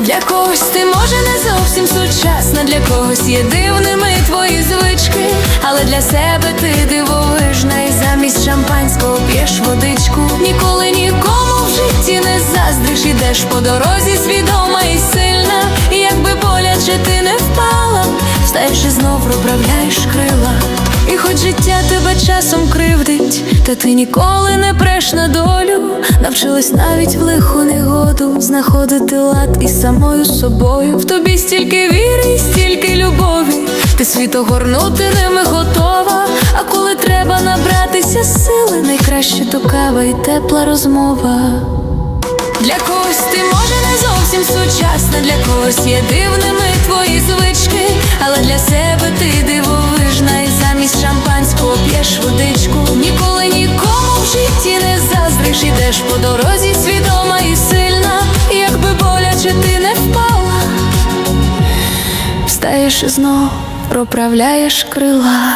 Для когось ти може не зовсім сучасна, для когось є дивними твої звички, але для себе ти дивовижна і замість шампанського п'єш водичку. Ніколи нікому в житті не заздриш, ідеш по дорозі, свідома і сильна. І якби боляче ти не впала, встаєш і знов проправляєш. Хоч життя тебе часом кривдить, та ти ніколи не преш на долю. Навчилась навіть в лиху негоду знаходити лад із самою собою. В тобі стільки віри і стільки любові. Ти світ огорнути ними готова. А коли треба набратися сили, найкраще то кава і тепла розмова. Для когось ти може не зовсім сучасна, для когось є дивними твої звички, але для себе ти дивовижна ідеш по дорозі, свідома і сильна. Якби боляче ти не впала, встаєш і знов проправляєш крила.